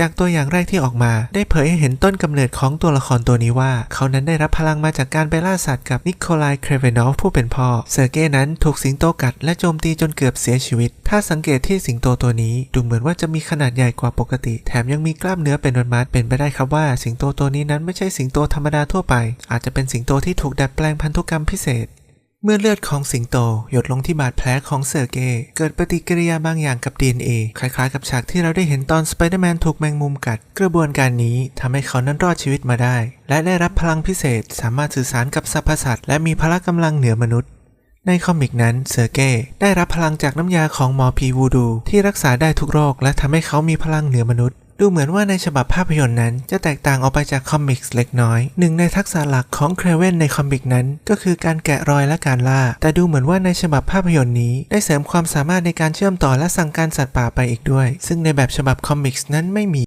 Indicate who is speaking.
Speaker 1: จากตัวอย่างแรกที่ออกมา ได้เผยให้เห็นต้นกำเนิดของตัวละครตัวนี้ว่า เขานั้นได้รับพลังมาจากการไปล่าสัตว์กับนิโคลายเครเวนอฟผู้เป็นพ่อ เซอร์เก้นั้นถูกสิงโตกัดและโจมตีจนเกือบเสียชีวิต ถ้าสังเกตที่สิงโตตัวนี้ดูเหมือนว่าจะมีขนาดใหญ่กว่าปกติ แถมยังมีกล้ามเนื้อเป็นมัดๆเป็นไปได้ครับว่าสิงโตตัวนี้นั้นไม่ใช่สิงโตธรรมดาทั่วไป อาจจะเป็นสิงโตที่ถูกดัดแปลงพันธุกรรมพิเศษ เมื่อเลือดของสิงโต หยดลงที่บาดแผลของเซอร์เกย์เกิดปฏิกิริยาบางอย่างกับ DNA คล้ายๆกับฉากที่เราได้เห็นตอนสไปเดอร์แมนถูกแมงมุมกัด กระบวนการนี้ทำให้เขานั้นรอดชีวิตมาได้ และได้รับพลังพิเศษ สามารถสื่อสารกับสรรพสัตว์และมีพละกำลังเหนือมนุษย์ ในคอมิกนั้นเซอร์เก้ได้รับพลังจากน้ำยาของหมอผีวูดู ที่รักษาได้ทุกโรค และทำให้เขามีพลังเหนือมนุษย์ ดูเหมือนว่าในฉบับภาพยนตร์นั้น จะแตกต่างออกไปจากคอมิกส์เล็กน้อย หนึ่งในทักษะหลักของเครเวนในคอมิกนั้น ก็คือการแกะรอยและการล่า แต่ดูเหมือนว่าในฉบับภาพยนตร์นี้ ได้เสริมความสามารถในการเชื่อมต่อและสั่งการสัตว์ป่าไปอีกด้วย ซึ่งในแบบฉบับคอมิกส์นั้นไม่มี